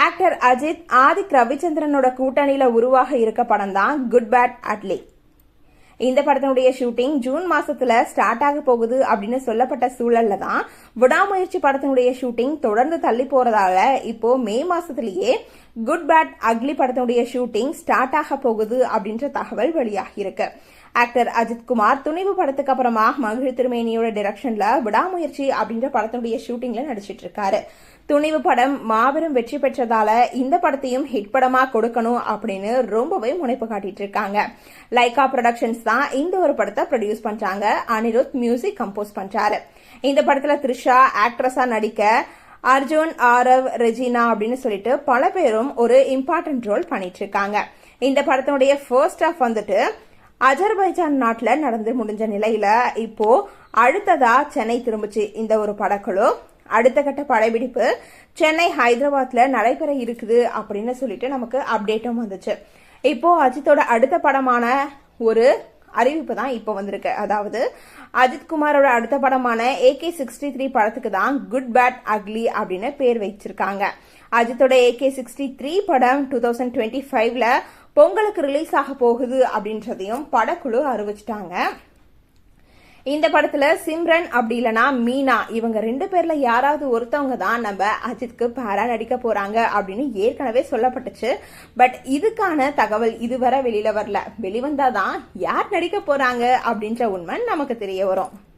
Actor Ajith Adhik ரவிச்சந்திரனோட கூட்டணியில உருவாக இருக்க படம் தான் குட் பேட் அட்லி இந்த படத்தினுடைய ஷூட்டிங் ஜூன் மாசத்துல ஸ்டார்ட் ஆக போகுது அப்படின்னு சொல்லப்பட்ட சூழல்ல தான் விடாமுயற்சி படத்தினுடைய ஷூட்டிங் தொடர்ந்து தள்ளி போறதால இப்போ மே மாசத்திலேயே குட் பேட் அக்லி படத்தினுடைய ஷூட்டிங் ஸ்டார்ட் ஆக போகுது அப்படின்ற தகவல் வெளியாகியிருக்கு. ஆக்டர் அஜித் குமார் துணிவு படத்துக்கு அப்புறமா மகிழ் திருமேனியோட டிரெக்ஷன்ல விடாமுயற்சி அப்படின்ற படத்தினுடைய ஷூட்டிங்ல நடிச்சிட்டு இருக்காரு. துணிவு படம் மாபெரும் வெற்றி பெற்றதால இந்த படத்தையும் ஹிட் படமா கொடுக்கணும் அப்படின்னு ரொம்பவே முனைப்பு காட்டிட்டு இருக்காங்க. லைகா ப்ரொடக்ஷன்ஸ் தான் இந்த ஒரு படத்தை ப்ரொடியூஸ் பண்றாங்க. அனிருத் மியூசிக் கம்போஸ் பண்றாரு. இந்த படத்துல த்ரிஷா ஆக்ட்ரஸா நடிக்க அர்ஜுன் ஆரவ் ரெஜினா அப்படின்னு சொல்லிட்டு பல பேரும் ஒரு இம்பார்ட்டன்ட் ரோல் பண்ணிட்டு இருக்காங்க இந்த படத்தினுடைய ஃபர்ஸ்ட் ஆஃப் வந்துட்டு அஜர்பைஜான் நாட்டில் நடந்து முடிஞ்ச நிலையில இப்போ அடுத்ததா சென்னை திரும்பிச்சு இந்த ஒரு படக்குழு. அடுத்த கட்ட படப்பிடிப்பு சென்னை ஹைதராபாத்ல நடைபெற இருக்குது அப்படின்னு சொல்லிட்டு நமக்கு அப்டேட்டும் வந்துச்சு. இப்போ அஜித்தோட அடுத்த படமான ஒரு அறிவிப்பு தான் இப்போ வந்திருக்கு. அதாவது அஜித்குமாரோட அடுத்த படமான ஏகே சிக்ஸ்டி த்ரீ படத்துக்கு தான் குட் பேட் அக்லி அப்படின்னு பேர் வச்சிருக்காங்க. அஜித்தோட ஏகே சிக்ஸ்டி த்ரீ படம் டூ தௌசண்ட் டுவெண்ட்டி ஃபைவ்ல பொங்கலுக்கு ரிலீஸ் ஆக போகுது அப்படின்றதையும் படக்குழு அறிவிச்சிட்டாங்க. இந்த படத்துல சிம்ரன் அப்படி இல்லனா மீனா. இவங்க ரெண்டு பேர்ல யாராவது ஒருத்தவங்க தான் நம்ம அஜித்க்கு பேரா நடிக்க போறாங்க அப்படின்னு ஏற்கனவே சொல்லப்பட்டுச்சு. பட் இதுக்கான தகவல் இதுவரை வெளியில வரல. வெளிவந்தாதான் யார் நடிக்க போறாங்க அப்படின்ற உண்மை நமக்கு தெரிய வரும்.